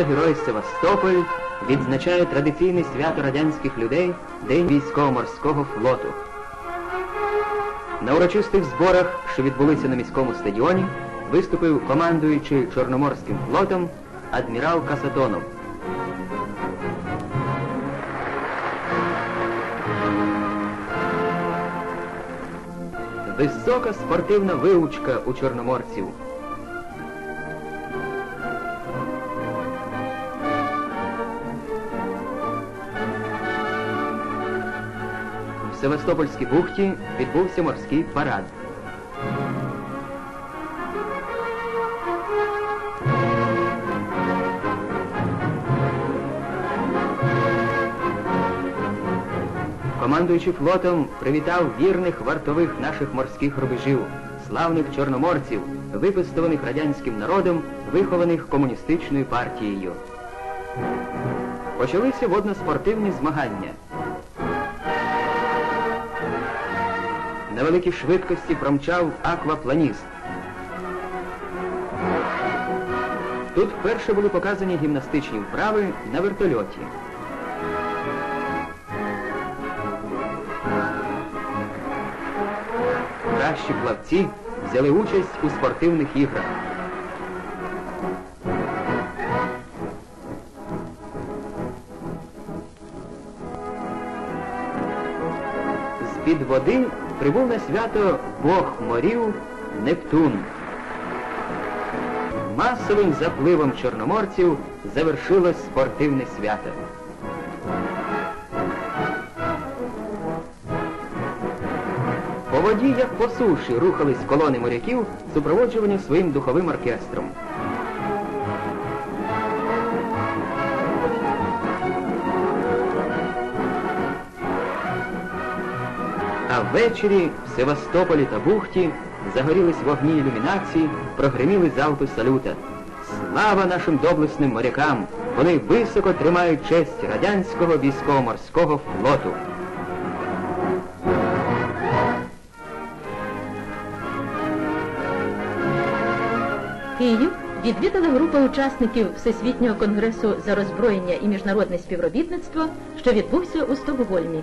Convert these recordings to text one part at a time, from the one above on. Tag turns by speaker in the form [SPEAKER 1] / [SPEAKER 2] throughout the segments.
[SPEAKER 1] Місто Герой Севастополь відзначає традиційне свято радянських людей День військово-морського флоту. На урочистих зборах, що відбулися на міському стадіоні, виступив командуючий Чорноморським флотом адмірал Касатонов. Висока спортивна виучка у чорноморців. В Севастопольській бухті відбувся морський парад. Командуючи флотом, привітав вірних вартових наших морських рубежів, славних чорноморців, випистованих радянським народом, вихованих комуністичною партією. Почалися водноспортивні змагання. На великій швидкості промчав аквапланіст. Тут вперше були показані гімнастичні вправи на вертольоті. Кращі плавці взяли участь у спортивних іграх. З-під води прибув на свято Бог морів Нептун. Масовим запливом чорноморців завершилось спортивне свято. По воді, як по суші, рухались колони моряків, супроводжувані своїм духовим оркестром. Ввечері в Севастополі та Бухті загорілись вогні ілюмінації, прогреміли залпи салюта. Слава нашим доблесним морякам! Вони високо тримають честь радянського військово-морського флоту.
[SPEAKER 2] Київ відвідала група учасників Всесвітнього конгресу за роззброєння і міжнародне співробітництво, що відбувся у Стокгольмі.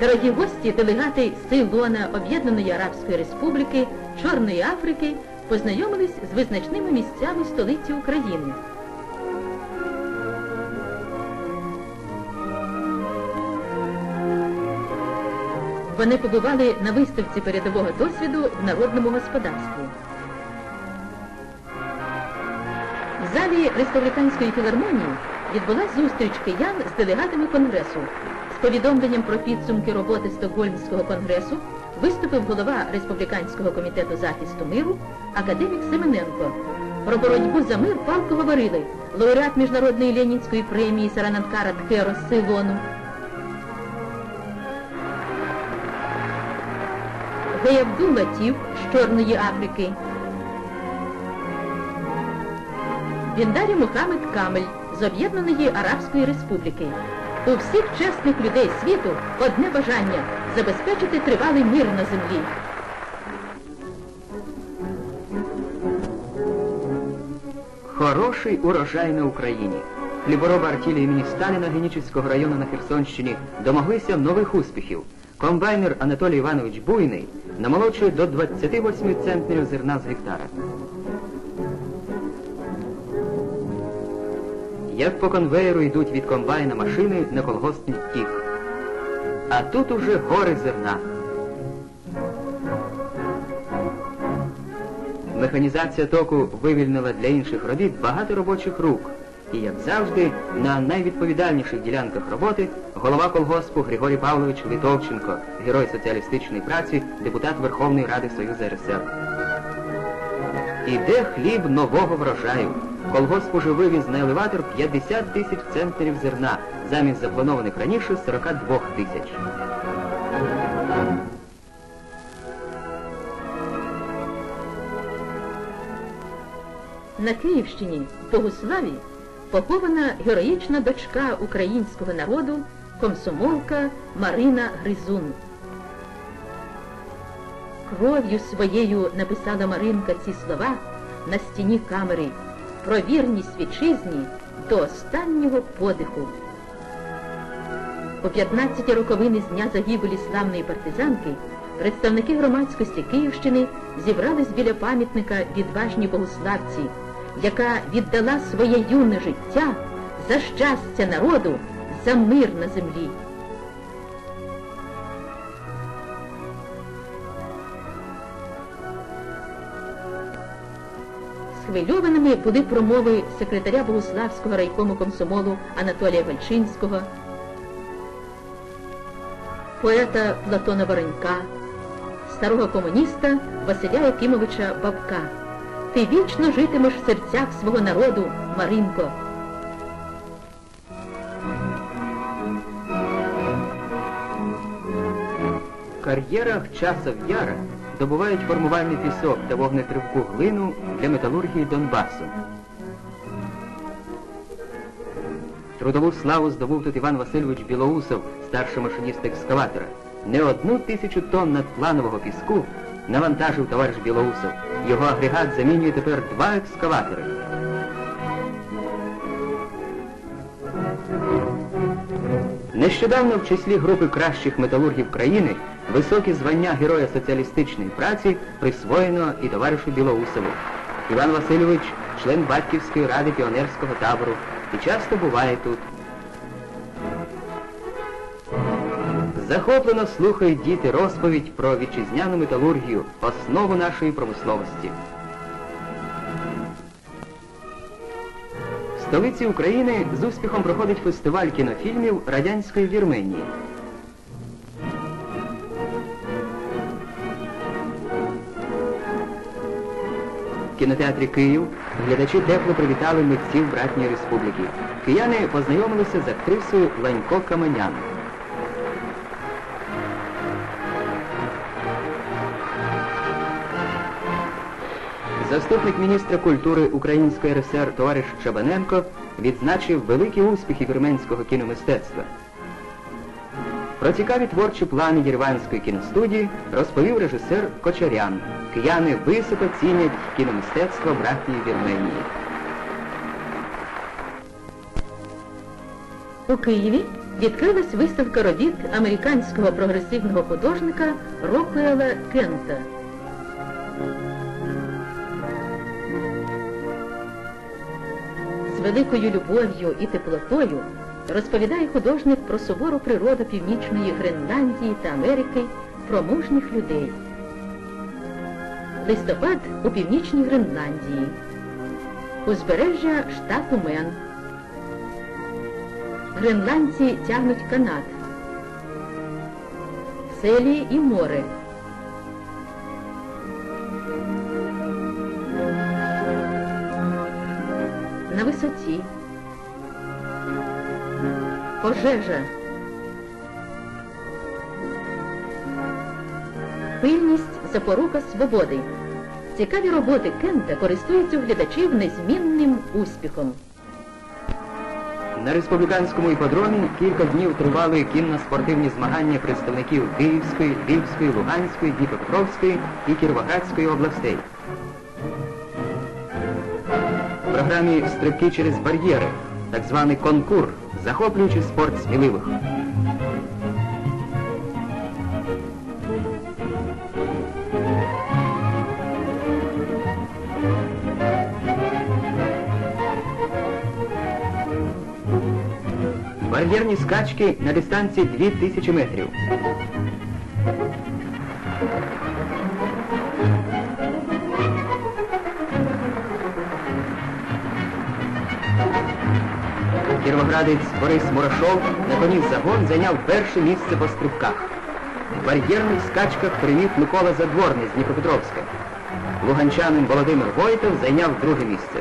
[SPEAKER 2] Дорогі гості, делегати сил лона Об'єднаної Арабської Республіки, Чорної Африки познайомились з визначними місцями столиці України. Вони побували на виставці передового досвіду в народному господарстві. В залі республіканської філармонії відбулася зустріч киян з делегатами конгресу. Повідомленням про підсумки роботи Стокгольмського конгресу виступив голова Республіканського комітету захисту миру академік Семененко. Про боротьбу за мир палко говорили лауреат Міжнародної Ленінської премії Сарананкара Тхеро з Цейлону, Латів з Чорної Африки, Віндарі Мухаммед Камель з Об'єднаної Арабської Республіки. У всіх чесних людей світу одне бажання забезпечити тривалий мир на землі.
[SPEAKER 1] Хороший урожай на Україні. Хлібороба артілі імені Сталіна Генічеського району на Херсонщині домоглися нових успіхів. Комбайнер Анатолій Іванович Буйний намолочує до 28 центнерів зерна з гектара. Як по конвеєру йдуть від комбайна машини на колгоспний тік. А тут уже гори зерна. Механізація току вивільнила для інших робіт багато робочих рук. І, як завжди, на найвідповідальніших ділянках роботи голова колгоспу Григорій Павлович Литовченко, герой соціалістичної праці, депутат Верховної Ради Союзу РСР. Іде хліб нового врожаю. Колгосп уже вивіз на елеватор 50 тисяч центнерів зерна, замість запланованих раніше 42 тисяч.
[SPEAKER 2] На Київщині, в Богославі, похована героїчна дочка українського народу, комсомолка Марина Гризун. Кров'ю своєю написала Маринка ці слова на стіні камери. Про вірність вітчизні до останнього подиху. У 15 роковини з дня загибелі славної партизанки представники громадськості Київщини зібрались біля пам'ятника відважній богославці, яка віддала своє юне життя за щастя народу, за мир на землі. Схвильованими були промови секретаря Богославського райкому комсомолу Анатолія Вальчинського, поета Платона Воронька, старого комуніста Василя Якимовича Бабка. Ти вічно житимеш в серцях свого народу, Маринко.
[SPEAKER 1] В кар'єрах часов яра добувають формувальний пісок та вогнетривку глину для металургії Донбасу. Трудову славу здобув тут Іван Васильович Білоусов, старший машиніст екскаватора. Не одну тисячу тонн надпланового піску навантажив товариш Білоусов. Його агрегат замінює тепер два екскаватори. Нещодавно в числі групи кращих металургів країни високі звання Героя соціалістичної праці присвоєно і товаришу Білоусову. Іван Васильович член батьківської ради піонерського табору і часто буває тут. Захоплено слухають діти розповідь про вітчизняну металургію, основу нашої промисловості. В столиці України з успіхом проходить фестиваль кінофільмів радянської Вірменії. В кінотеатрі Київ глядачі тепло привітали митців братньої республіки. Кияни познайомилися з актрисою Ланько Каменян. Заступник міністра культури Української РСР товариш Чабаненко відзначив великі успіхи вірменського кіномистецтва. Про цікаві творчі плани Єреванської кіностудії розповів режисер Кочарян. Кияни високо цінять кіномистецтво братньої Вірменії.
[SPEAKER 2] У Києві відкрилась виставка робіт американського прогресивного художника Рокуела Кента. З великою любов'ю і теплотою розповідає художник про сувору природу північної Гренландії та Америки, про мужніх людей. Листопад у північній Гренландії. Узбережжя штату Мен. Гренландці тягнуть канат. Селі і море. На висоті. Пожежа. Пильність запорука свободи. Цікаві роботи Кента користуються у глядачів незмінним успіхом.
[SPEAKER 1] На республіканському іпподромі кілька днів тривали кінно-спортивні змагання представників Київської, Львівської, Луганської, Дніпропетровської і Кіровоградської областей. В програмі стрибки через бар'єри, так званий конкур, захоплюючий спорт сміливих. Бар'єрні скачки на дистанції 2000 метрів. Кіровоградець Борис Мурашов на коні загон зайняв перше місце по стрибках. В бар'єрних скачках привів Микола Задворний з Дніпропетровська. Луганчанин Володимир Войтов зайняв друге місце.